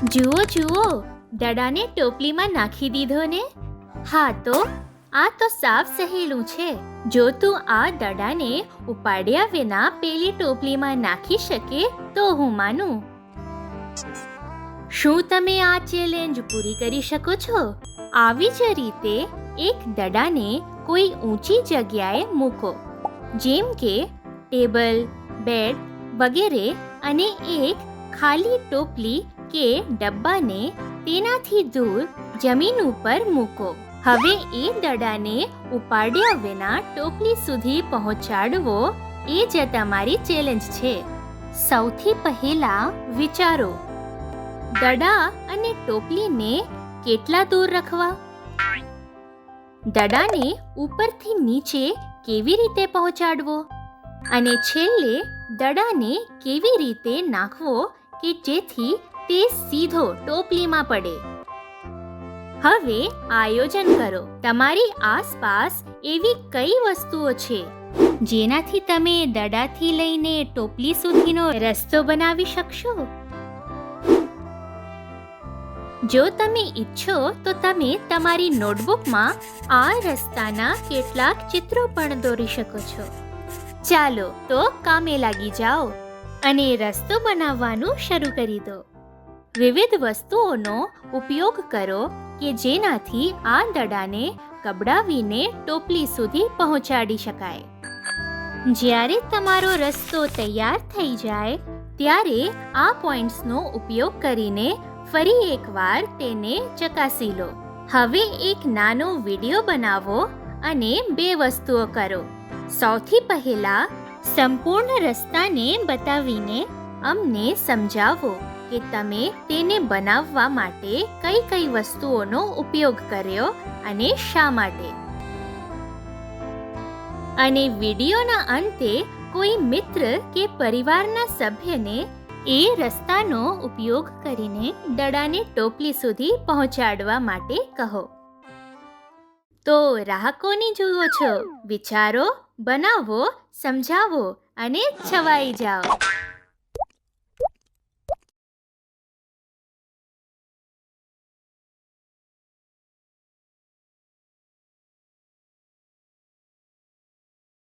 જુઓ જુઓ દડાને ટોપલીમાં નાખી દીધો ને? હા તો, આ તો સાફ સહેલું છે. જો તું આ દડાને ઉપાડ્યા વિના પેલી ટોપલીમાં નાખી શકે તો હું માનું. શું તમે આ ચેલેન્જ પૂરી કરી શકો છો? આવી જ રીતે એક દડાને કોઈ ઊંચી જગ્યાએ મૂકો, જેમ કે ટેબલ, બેડ વગેરે અને એક ખાલી ટોપલી કે ડબ્બાને તેનાથી દૂર જમીન ઉપર મૂકો. હવે એ દડાને ઉપાડ્યા વિના ટોપલી સુધી પહોંચાડવો એ જ તમારી ચેલેન્જ છે. સૌથી પહેલા વિચારો, દડા અને ટોપલીને કેટલા દૂર રાખવા? દડાને ઉપરથી નીચે કેવી રીતે પહોંચાડવો? અને છેલ્લે દડાને કેવી રીતે નાખવો કે જેથી તે સીધો ટોપલીમાં પડે. હવે આયોજન કરો. તમારી આસપાસ એવી કઈ વસ્તુઓ છે જેનાથી તમે દડાથી લઈને ટોપલી સુધીનો રસ્તો બનાવી શકશો? જો તમે ઈચ્છો તો તમે તમારી નોટબુકમાં આ રસ્તાના કેટલાક ચિત્રો પણ દોરી શકો છો. ચાલો તો કામે લાગી જાઓ અને રસ્તો બનાવવાનું શરૂ કરી દો. વિવિધ વસ્તુઓનો ઉપયોગ કરો કે જેનાથી આ દડાને કબડાવીને ટોપલી સુધી પહોંચાડી શકાય. જ્યારે તમારો રસ્તો તૈયાર થઈ જાય, ત્યારે આ પોઈન્ટ્સનો ઉપયોગ કરીને ફરી એકવાર તેને ચકાસી લો. હવે એક નાનો વિડિયો બનાવો અને બે વસ્તુઓ કરો. સૌથી પહેલા સંપૂર્ણ રસ્તાને બતાવીને અમને સમજાવો. કે તમે તેને બનાવવા માટે કઈ કઈ વસ્તુઓનો ઉપયોગ કર્યો અને શા માટે? અને વિડીયોના અંતે કોઈ મિત્ર કે પરિવારના સભ્યને એ રસ્તાનો ઉપયોગ કરીને દડાને ટોપલી સુધી પહોંચાડવા માટે કહો. તો રાહ કોની જુઓ છો, વિચારો, બનાવો, સમજાવો અને છવાઈ જાઓ.